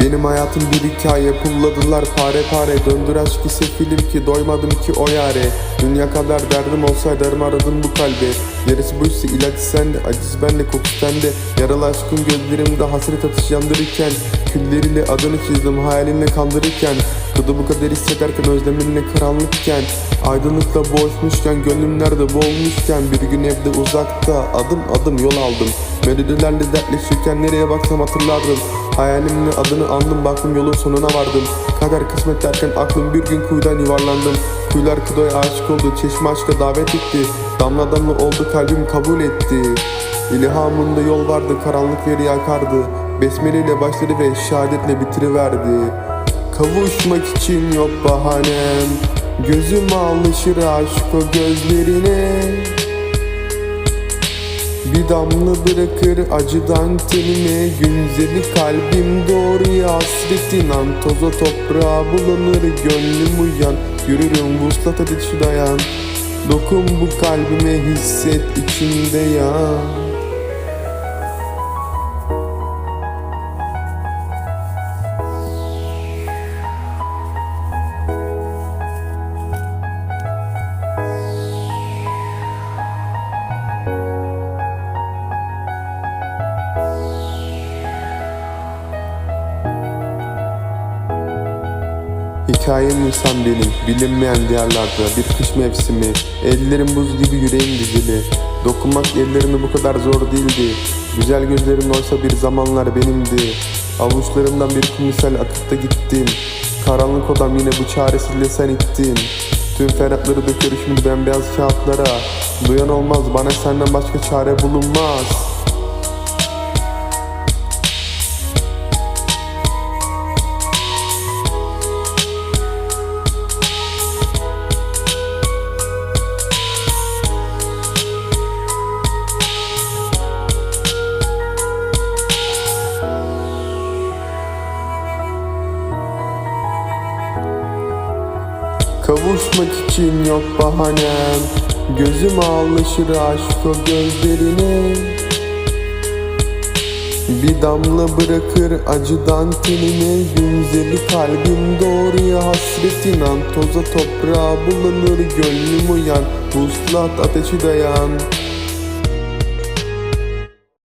Benim hayatım bir hikaye pulladılar pare pare. Döndür aşk ise film ki doymadım ki o yare. Dünya kadar derdim olsaydı arım aradım bu kalbe. Yarısı bu ise ilaç sende aciz benle kokusu sende. Yaralı aşkın gözlerimde hasret atış yandırırken Külleriyle adını çizdim hayalinle kandırırken. Tadı bu kadar hissederken özleminle karanlıkken. Aydınlıkla boğuşmuşken gönlüm nerede boğulmuşken. Bir gün evde uzakta adım adım yol aldım. Melodilerle dertleşirken nereye baksam hatırlardım Hayalimle adını andım baktım yolun sonuna vardım. Kader kısmet derken aklım bir gün kuyudan yuvarlandım. Kuyular kıdoya aşık oldu çeşme aşka davet etti. Damla damla oldu kalbim kabul etti. İlhamında yol vardı karanlık yeri yakardı. Besmele ile başladı ve şehadetle bitiriverdi. Kavuşmak için yok bahanem. Gözüm alışır aşk o gözlerine bir damla bırakır acıdan tenime. Günzeli kalbim doğruya hasretin. An Toza toprağa bulanır gönlüm uyan. Yürürüm vuslat ateşi dayan. Dokun bu kalbime hisset içinde yan Hikayem insan benim, bilinmeyen diyarlarda Bir kış mevsimi, ellerim buz gibi yüreğim dizili. Dokunmak ellerime bu kadar zor değildi. Güzel gözlerin oysa bir zamanlar benimdi. Avuçlarımdan bir kum misal akıp da gittim. Karanlık odam yine bu çaresizle sen ittin. Tüm ferhatları döküyor şimdi bembeyaz kağıtlara. Duyan olmaz bana senden başka çare bulunmaz Kavuşmak için yok bahanem. Gözüm alışır aşk o gözlerine. Bir damla bırakır acıdan tenine. Günzeli kalbim doğruya hasretin an Toza toprağa bulanır gönlüm uyan. Vuslat ateşi dayan